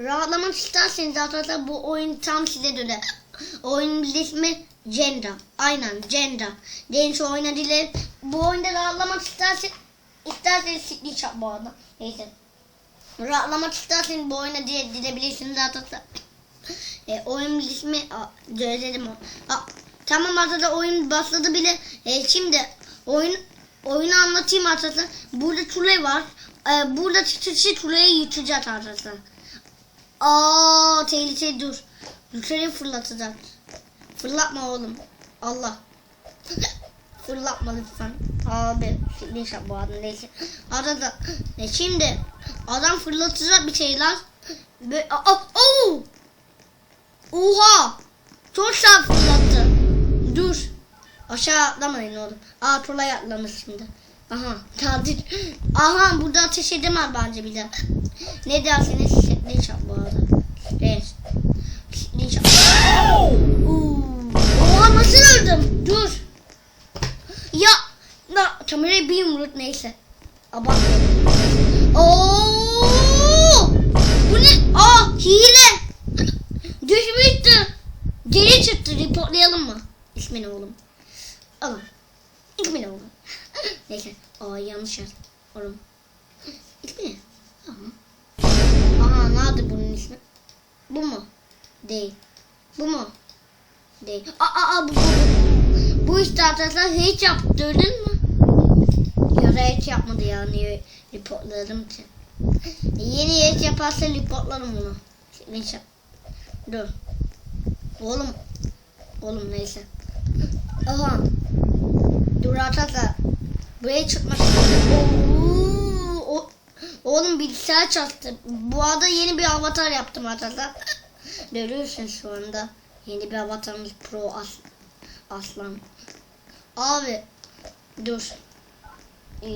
rahatlamak isterseniz arkadaşlar bu oyun tam size göre. Oyunun ismi Cenda. Aynen Cenda. Genç oynayabilir. Bu oyunda rahatlamak isterseniz isterseniz sikli çap bu arada. Neyse. Rahatlamak isterseniz bu oyuna diye gidebilirsiniz arkadaşlar. E, oyun ismi a, söyledim o. Tamam arkadaşlar oyun başladı bile. E, şimdi oyun oyunu anlatayım arkadaşlar. Burada tule var. E, burada çıtışı tuleyi yutacak arkadaşlar. Aa tehlike dur. Yukarı fırlatacak. Fırlatma oğlum. Allah. Fırlatma lütfen. Abi neyse bu adam neyse. Arada e şimdi adam fırlatacak bir şeyler. Ve aa, oo! Oha! Çok sağ fırlattı. Dur. Aşağı atlamayın oğlum. Aa Tolay atlamış şimdi. Aha tadir. Aha burada ateş edemez bence bir de. Ne dersiniz? Çap bu arada? Evet. Oo. Oha nasıl öldüm? Dur. Ya. Na, kamerayı bir yumruk neyse. Abartma. Oo! Bu ne? Aa hile. Düşmüştü. Geri çıktı. Reportlayalım mı? İsmini oğlum. Alın. İsmini oğlum. Neyse. Aa yanlış yer. Oğlum. İsmi. Aha. Nerede bunun ismi? Bu mu? Değil. Bu mu? Değil. Aa, aa, bu, bu, bu. İşte arkadaşlar hiç yaptırdın mı? Ya da hiç yapmadı yani reportladım için. Yeni hiç yaparsa reportlarım bunu. Neyse. Dur. Oğlum. Oğlum neyse. Aha. Dur arkadaşlar. Buraya çıkmak Oo, Oğlum bilgisayar çarptı. Bu arada yeni bir avatar yaptım arkadaşlar. Görüyorsun şu anda. Yeni bir avatarımız Pro As Aslan. Abi. Dur. Ee,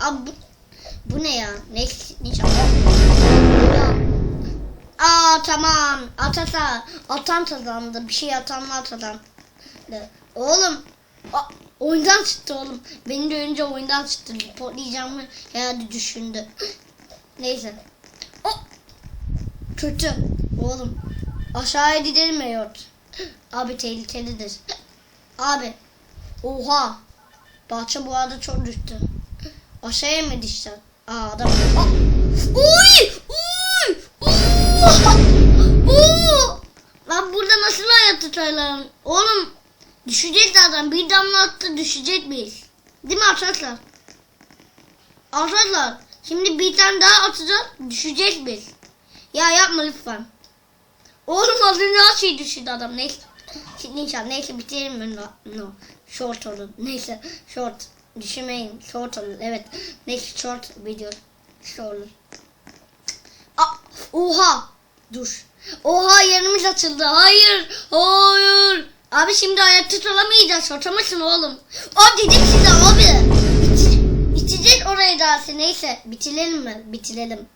abi bu, bu ne ya? Ne? ne Aa tamam. Atasa. Atan kazandı. Bir şey atanlar kazandı. Oğlum. Oyundan çıktı oğlum. Benim de önce oyundan çıktı. Reportlayacağımı herhalde düşündü. Neyse. O. Kötü. Oğlum. Aşağıya gidelim mi yurt? Abi tehlikelidir. Abi. Oha. Bahçe bu arada çok düştü. Aşağıya mı düştü? Aa adam. Aa. Uy! Uy! Oo! Oo! Lan burada nasıl hayat tutarlar? Oğlum düşecek zaten. Bir damla attı düşecek miyiz? Değil mi arkadaşlar? Arkadaşlar şimdi bir tane daha atacağız. Düşeceğiz biz. Ya yapma lütfen. Oğlum az önce her şey düşürdü adam. Neyse. Şimdi inşallah neyse bitirelim mi? No. Short olun. Neyse. Short. Düşünmeyin. Short olun. Evet. Neyse short video. Short olur. Aa, oha. Dur. Oha yerimiz açıldı. Hayır. Hayır. Abi şimdi ayakta tutamayacağız. Şortamasın oğlum. O dedim size abi. Bitecek orayı daha Neyse. Bitirelim mi? Bitirelim.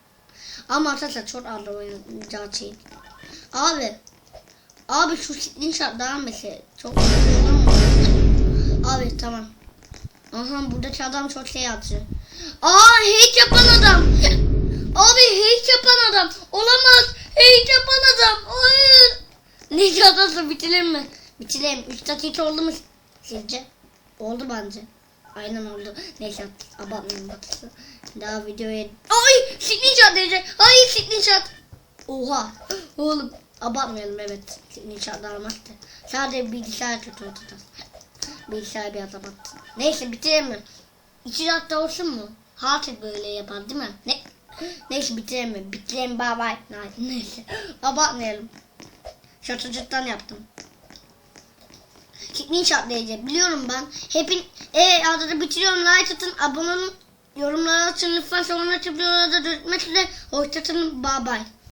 Ama arkadaşlar çok ağır oynayacağı şey. Abi. Abi şu inşaat devam etse. Çok Abi tamam. Aha buradaki adam çok şey atıyor. Aa hiç yapan adam. Abi hiç yapan adam. Olamaz. Hiç yapan adam. Hayır. Neyse adası bitirir mi? Bitirelim. 3 dakika oldu mu sizce? Oldu bence. Aynen oldu. Neyse abartmayalım bak. Daha videoya... Ay screenshot diyecek. Ay screenshot. Oha. Oğlum abartmayalım evet. Screenshot almaktı. Sadece bilgisayar kötü tutacağız. Bilgisayar bir adam attı. Neyse bitirelim mi? İki dakika olsun mu? Hatık böyle yapar değil mi? Ne? Neyse bitirelim mi? Bitirelim bye bye. Neyse. Abartmayalım. Şatıcıktan yaptım. Screenshot diyeceğim. Biliyorum ben. Hepin e adada bitiriyorum. Like atın. Abone olun. Yorumlara atın lütfen. Sonra çıkıyor. Hoşçakalın. Bye bye.